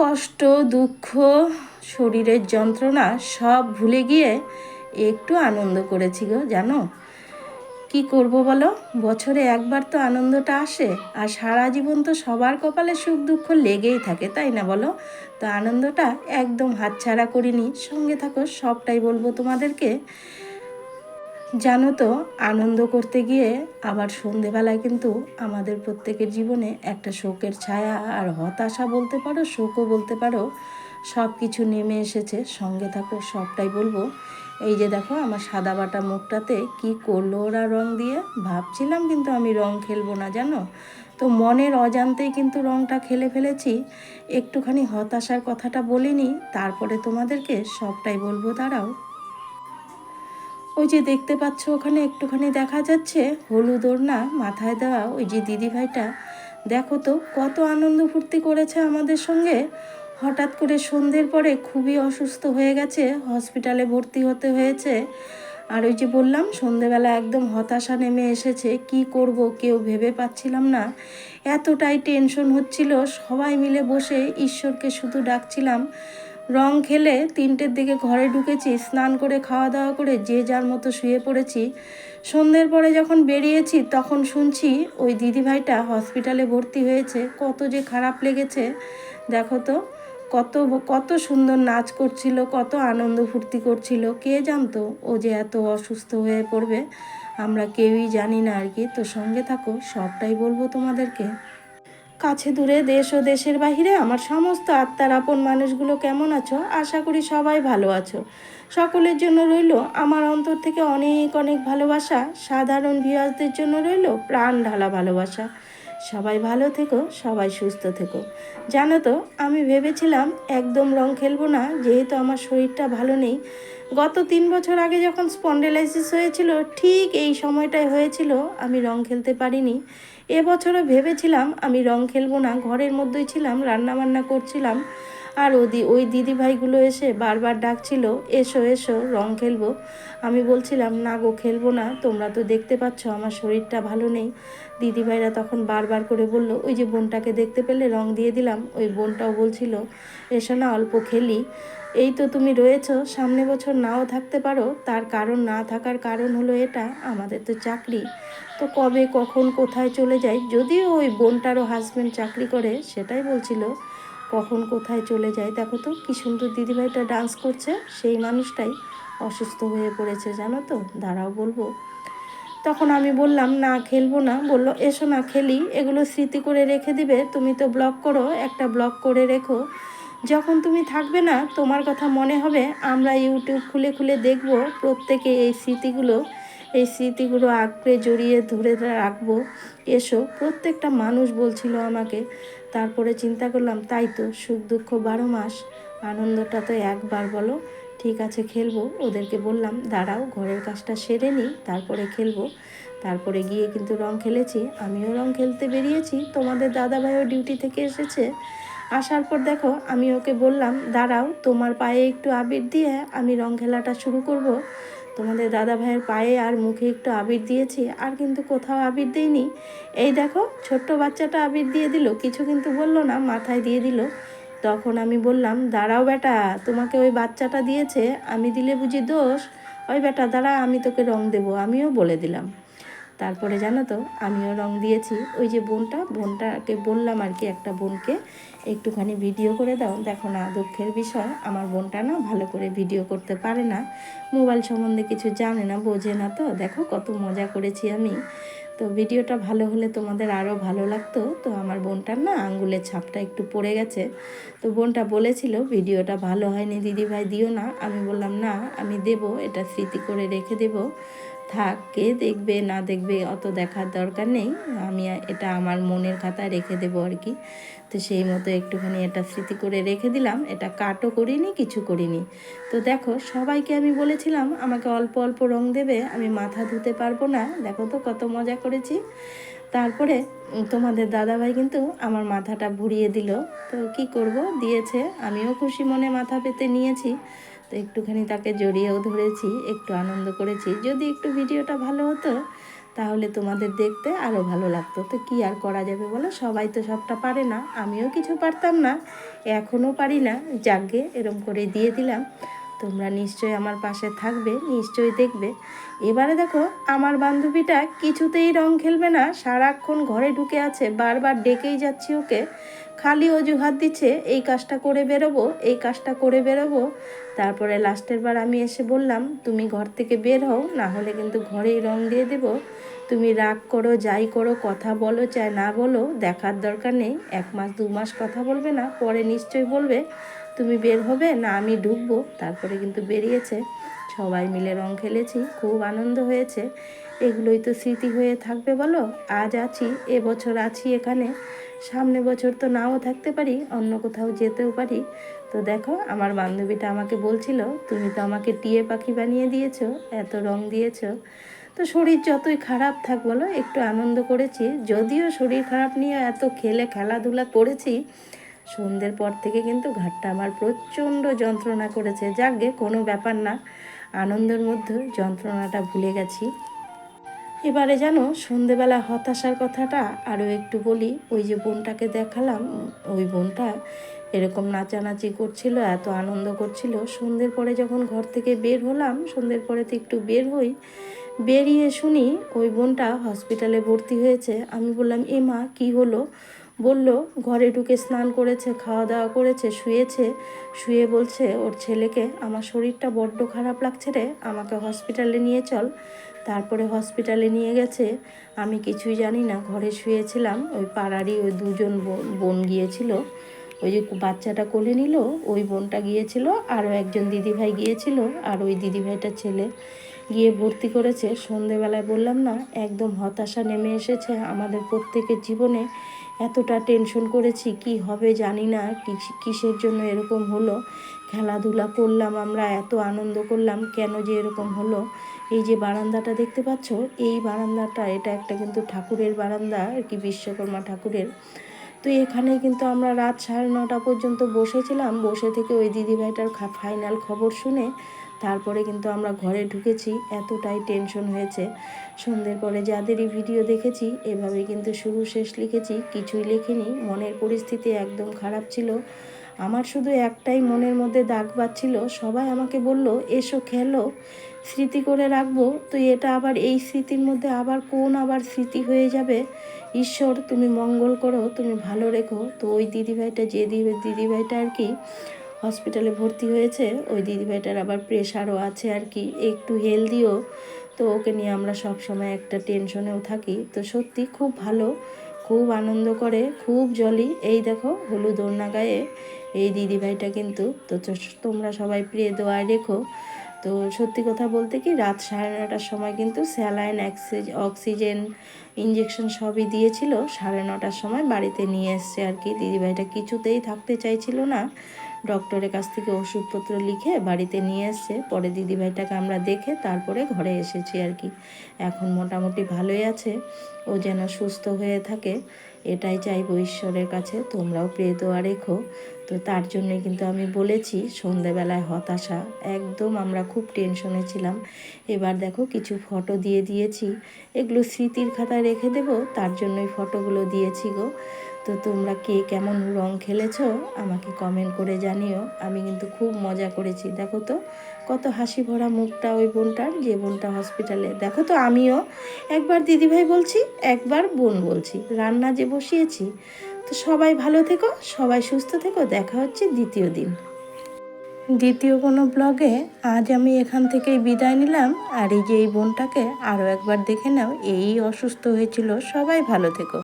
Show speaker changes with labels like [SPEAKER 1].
[SPEAKER 1] কষ্ট, দুঃখ, শরীরের যন্ত্রণা সব ভুলে গিয়ে একটু আনন্দ করেছি গো, জানো? কি করব বলো? বছরে একবার তো আনন্দটা আসে, আর সারা জীবন তো সবার কপালে সুখ, দুঃখ লেগেই থাকে, তাই না বলো? তো আনন্দটা একদম হাতছাড়া করিনি, সঙ্গে থাকো, সবটাই বলব তোমাদেরকে। জানো তো, আনন্দ করতে গিয়ে আবার সন্ধেবেলায় কিন্তু আমাদের প্রত্যেকের জীবনে একটা শোকের ছায়া আর হতাশা বলতে পারো, শোকও বলতে পারো সব কিছু নেমে এসেছে। সঙ্গে থাকো, সবটাই বলব। এই যে দেখো, আমার সাদা বাটা মুখটাতে কি করল ওরা রং দিয়ে? ভাবছিলাম কিন্তু আমি রং খেলব না, জানো? তো মনের অজান্তেই কিন্তু রংটা খেলে ফেলেছি। একটুখানি হতাশার কথাটা বলিনি, তারপরে তোমাদেরকে সবটাই বলব, দাঁড়াও। ওই যে দেখতে পাচ্ছ ওখানে একটুখানি দেখা যাচ্ছে, হলুদ ওড়না মাথায় দেওয়া ওই যে দিদিভাইটা। দেখো তো, কত আনন্দ ফুর্তি করেছে আমাদের সঙ্গে। হঠাৎ করে সন্ধ্যের পরে খুবই অসুস্থ হয়ে গেছে, হসপিটালে ভর্তি হতে হয়েছে। আর ওই যে বললাম সন্ধেবেলা একদম হতাশা নেমে এসেছে, কি করব কেউ ভেবে পাচ্ছিলাম না। এতটাই টেনশন হচ্ছিল, সবাই মিলে বসে ঈশ্বরকে শুধু ডাকছিলাম রং খেলে তিনটের দিকে ঘরে ঢুকেছি, স্নান করে খাওয়া দাওয়া করে, যে যার মতো শুয়ে পড়েছি। সন্ধ্যের পরে যখন বেরিয়েছি, তখন শুনছি ওই দিদিভাইটা হসপিটালে ভর্তি হয়েছে। কত যে খারাপ লেগেছে, দেখো তো, কত কত সুন্দর নাচ করছিল, কত আনন্দ ফুর্তি করছিল। কে জানতো ও যে এত অসুস্থ হয়ে পড়বে? আমরা কেউই জানি না আর কি। তো সঙ্গে থাকো, সবটাই বলব তোমাদেরকে। কাছে দূরে দেশ ও দেশের বাহিরে আমার সমস্ত আত্মার আপন মানুষগুলো কেমন আছো? আশা করি সবাই ভালো আছো। সকলের জন্য রইল আমার অন্তর থেকে অনেক অনেক ভালোবাসা। সাধারণ ভিউয়ার্সদের জন্য রইল প্রাণ ঢালা ভালোবাসা। সবাই ভালো থেকো, সবাই সুস্থ থেকো। জানো তো, আমি ভেবেছিলাম একদম রং খেলব না, যেহেতু আমার শরীরটা ভালো নেই। গত তিন বছর আগে যখন স্পন্ডেলাইসিস হয়েছিল, ঠিক এই সময়টায় হয়েছিল, আমি রং খেলতে পারিনি। এবছরও ভেবেছিলাম আমি রং খেলব না, ঘরের মধ্যেই ছিলাম রান্না বান্না করছিলাম। আর ওদি, ওই দিদি ভাইগুলো এসে বারবার ডাকছিল, এসো এসো, রং খেলব। আমি বলছিলাম, না গো, খেলব না, তোমরা তো দেখতে পাচ্ছ, আমার শরীরটা ভালো নেই। দিদি ভাইরা তখন বারবার করে বলল, ওই যে বোনটাকে দেখতে পেলে রং দিয়ে দিলাম। ওই বোনটাও বলছিল, এসো না, অল্প খেলি। এই তো তুমি রয়েছো, সামনে বছর নাও থাকতে পারো, তার কারণ না থাকার কারণ হলো এটা, আমাদের তো চাকরি। তো কবে, কখন, কোথায় চলে যায় যদিও ওই বোনটারও হাজব্যান্ড চাকরি করে, সেটাই বলছিল, কখন কোথায় চলে যায় দেখো তো, কি সুন্দর দিদিভাইটা ডান্স করছে, সেই মানুষটাই অসুস্থ হয়ে পড়েছে, জানো তো, দাঁড়াও বলব। তখন আমি বললাম, না, খেলব না। বলল, এসো না, খেলি। এগুলো স্মৃতি করে রেখে দিবে, তুমি তো ব্লগ করো, একটা ব্লগ করে রেখো। যখন তুমি থাকবে না, তোমার কথা মনে হবে, আমরা ইউটিউব খুলে খুলে দেখব, প্রত্যেকে এই স্মৃতিগুলো এই স্মৃতিগুলো আঁকড়ে জড়িয়ে ধরে রাখব। এসো, প্রত্যেকটা মানুষ বলছিল আমাকে, তারপরে চিন্তা করলাম, তাই তো, সুখ দুঃখ বারো মাস, আনন্দটা তো একবার বলো। ঠিক আছে, খেলব, ওদেরকে বললাম, দাঁড়াও, ঘরের কাজটা সেরে নিই তারপরে খেলব। তারপরে গিয়ে কিন্তু রং খেলেছি, আমিও রং খেলতে বেরিয়েছি। তোমাদের দাদাভাইও ডিউটি থেকে এসেছে আসার পর দেখো, আমি ওকে বললাম, দাঁড়াও, তোমার পায়ে একটু আবির দিয়ে আমি রং খেলাটা শুরু করব। তোমাদের দাদা ভাইয়ের পায়ে আর মুখে একটু আবির দিয়েছি, আর কিন্তু কোথাও আবির দিইনি। এই দেখো, ছোট্ট বাচ্চাটা আবির দিয়ে দিল, কিছু কিন্তু বলল না, মাথায় দিয়ে দিল। তখন আমি বললাম, দাঁড়াও বেটা, তোমাকে ওই বাচ্চাটা দিয়েছে, আমি দিলে বুঝি দোষ? ওই বেটা, দাঁড়া, আমি তোকে রং দেবো। আমিও বলে দিলাম। তারপরে জানো তো, আমিও রং দিয়েছি। ওই যে বোনটা, বোনটাকে বললাম আর কি একটা বোনকে, একটুখানি ভিডিও করে দাও। দেখো না, দুঃখের বিষয়, আমার বোনটা না ভালো করে ভিডিও করতে পারে না। মোবাইল সম্বন্ধে কিছু জানে না, বোঝে না তো। দেখো কত মজা করেছি আমি। তো ভিডিওটা ভালো হলে তোমাদের আরও ভালো লাগতো। তো আমার বোনটার না আঙ্গুলের ছাপটা একটু পড়ে গেছে। তো বোনটা বলেছিল ভিডিওটা ভালো হয়নি দিদি ভাই দিও না। আমি বললাম, না, আমি দেব, এটা স্মৃতি করে রেখে দেব। থাক কে দেখবে, না দেখবে, অত দেখার দরকার নেই। আমি এটা আমার মনের খাতায় রেখে দেবো আর কি। তো সেই মতো একটুখানি এটা স্মৃতি করে রেখে দিলাম। এটা কাটও করিনি, কিছু করিনি। তো দেখো, সবাইকে আমি বলেছিলাম, আমাকে অল্প অল্প রং দেবে, আমি মাথা ধুতে পারব না। দেখো তো কত মজা করেছি। তারপরে তোমাদের দাদাভাই কিন্তু আমার মাথাটা ভরিয়ে দিল। তো কি করব? দিয়েছে। আমিও খুশি মনে মাথা পেতে নিয়েছি। তো একটুখানি তাকে জড়িয়েও ধরেছি, একটু আনন্দ করেছি। যদি একটু ভিডিওটা ভালো হতো, তাহলে তোমাদের দেখতে আরও ভালো লাগতো। তো কি আর করা যাবে বলো? সবাই তো সবটা পারে না। আমিও কিছু পারতাম না। এখনও পারি না। যাকে এরম করে দিয়ে দিলাম। তোমরা নিশ্চয়ই আমার পাশে থাকবে, নিশ্চয়ই দেখবে। এবারে দেখো, আমার বান্ধবীটা কিছুতেই রং খেলবে না, সারাক্ষণ ঘরে ঢুকে আছে, বারবার ডেকেই যাচ্ছি ওকে। খালি অজুহাত দিচ্ছে, এই কাজটা করে বেরোবো, এই কাজটা করে বেরোবো। তারপরে লাস্টের বার আমি এসে বললাম, তুমি ঘর থেকে বের হও, না হলে কিন্তু ঘরেই রং দিয়ে দেবো। তুমি রাগ করো, যাই করো, কথা বলো, চাই না বলো, দেখার দরকার নেই। এক মাস, দু মাস কথা বলবে না, পরে নিশ্চয়ই বলবে। তুমি বের হবে? না, আমি ঢুকবো তারপরে কিন্তু বেরিয়েছে। সবাই মিলে রং খেলেছি। খুব আনন্দ হয়েছে। এগুলোই তো স্মৃতি হয়ে থাকবে বলো? আজ আছি এবছর আছি এখানে। সামনে বছর তো নাও থাকতে পারি, অন্য কোথাও যেতেও পারি। তো দেখো, আমার বান্ধবীটা আমাকে বলছিল, তুমি তো আমাকে টিয়ে পাখি বানিয়ে দিয়েছ, এত রং দিয়েছ। তো শরীর যতই খারাপ থাক বলো, একটু আনন্দ করেছি। যদিও শরীর খারাপ নিয়ে এত খেলে খেলাধুলা করেছি সন্ধ্যের পর থেকে কিন্তু ঘাটটা আমার প্রচণ্ড যন্ত্রণা করেছে। যাকগে, কোনো ব্যাপার না। আনন্দের মধ্যে যন্ত্রণাটা ভুলে গেছি। এবারে জানো সন্ধেবেলা হতাশার কথাটা আরও একটু বলি। ওই যে বোনটাকে দেখালাম, ওই বোনটা এরকম নাচানাচি করছিল, এত আনন্দ করছিল। সন্ধ্যের পরে যখন ঘর থেকে বের হলাম, সন্ধ্যের পরে তো একটু বের হই। বেরিয়ে শুনি ওই বোনটা হসপিটালে ভর্তি হয়েছে। আমি বললাম, এ মা, কী হলো? বলল, ঘরে ঢুকে স্নান করেছে খাওয়া দাওয়া করেছে, শুয়েছে। শুয়ে বলছে, ওর ছেলেকে, আমার শরীরটা বড্ড খারাপ লাগছে রে, আমাকে হসপিটালে নিয়ে চল। তারপরে হসপিটালে নিয়ে গেছে। আমি কিছুই জানি না, ঘরে শুয়েছিলাম, ওই পাড়ারই ওই দুজন বোন গিয়েছিল। ওই যে বাচ্চাটা কোলে নিল, ওই বোনটা গিয়েছিল, আরও একজন দিদিভাই গিয়েছিল, আর ওই দিদিভাইটার ছেলে গিয়ে ভর্তি করেছে। সন্ধেবেলায় বললাম, না, একদম হতাশা নেমে এসেছে আমাদের প্রত্যেকের জীবনে। এতটা টেনশন করেছি, কি হবে জানি না কিস- কিসের জন্য এরকম হলো? খেলাধুলা করলাম আমরা, এত আনন্দ করলাম, কেন যে এরকম হলো? এই যে বারান্দাটা দেখতে পাচ্ছ, এই বারান্দাটা, এটা একটা কিন্তু ঠাকুরের বারান্দা, আর কি বিশ্বকর্মা ঠাকুরের। তো এখানে কিন্তু আমরা রাত সাড়ে নটা পর্যন্ত বসেছিলাম, বসে থেকে ওই দিদিভাইটার ফাইনাল খবর শুনে তারপরে কিন্তু আমরা ঘরে ঢুকেছি, এতটাই টেনশন হয়েছে। সন্ধ্যের পরে যাদেরই ভিডিও দেখেছি এভাবে কিন্তু শুরু শেষ লিখেছি, কিছুই লেখিনি, মনের পরিস্থিতি একদম খারাপ ছিল। আমার শুধু একটাই মনের মধ্যে দাগ বাচ্ছিল সবাই আমাকে বলল, এসো খেলো, স্মৃতি করে রাখব। তো এটা আবার এই স্মৃতির মধ্যে আবার কোন আবার স্মৃতি হয়ে যাবে? ঈশ্বর, তুমি মঙ্গল করো, তুমি ভালো রেখো। তো ওই দিদিভাইটা, যে দিদি দিদিভাইটা আর কি হসপিটালে ভর্তি হয়েছে। ওই দিদিভাইটার আবার প্রেশারও আছে আর কি। একটু হেলদিও তো ওকে নিয়ে আমরা সব সময় একটা টেনশনেও থাকি। তো সত্যি খুব ভালো, খুব আনন্দ করে, খুব জলি এই দেখো, হলুদ ওড়না গায়ে এই দিদিভাইটা কিন্তু। তো তোমরা সবাই প্রিয় দোয়ায় রেখো। তো সত্যি কথা বলতে কি, রাত সাড়ে নটার সময় কিন্তু স্যালাইন অক্সিজেন ইঞ্জেকশন সবই দিয়েছিল। সাড়ে নটার সময় বাড়িতে নিয়ে এসছে আর কি। দিদিভাইটা কিছুতেই থাকতে চাইছিল না। ডক্টরের কাছ থেকে ওষুধপত্র লিখে বাড়িতে নিয়ে এসছে। পরে দিদিভাইটাকে আমরা দেখে তারপরে ঘরে এসেছি আর কি। এখন মোটামুটি ভালোই আছে। ও যেন সুস্থ হয়ে থাকে, এটাই চাইব ঈশ্বরের কাছে। তোমরাও প্রিয় দোয়া রেখো। তো তার জন্যে কিন্তু আমি বলেছি, সন্ধেবেলায় হতাশা, একদম আমরা খুব টেনশনে ছিলাম। এবার দেখো কিছু ফটো দিয়ে দিয়েছি। এগুলো স্মৃতির খাতায় রেখে দেবো, তার জন্যই ফটোগুলো দিয়েছি গো। তো তোমরা কে কেমন রং খেলেছো আমাকে কমেন্ট করে জানিও। আমি কিন্তু খুব মজা করেছি। দেখো তো, কত হাসি ভরা মুখটা ওই বোনটার, যে বোনটা হসপিটালে দেখো তো, আমিও একবার দিদিভাই বলছি, একবার বোন বলছি। রান্না যে বসিয়েছি, তো সবাই ভালো থেকো, সবাই সুস্থ থেকো। দেখা হচ্ছে দ্বিতীয় দিন। দ্বিতীয় কোনো ব্লগে আজ আমি এখান থেকেই বিদায় নিলাম। আর এই যে এই বোনটাকে আরও একবার দেখে নাও, এই অসুস্থ হয়েছিল। সবাই ভালো থেকো।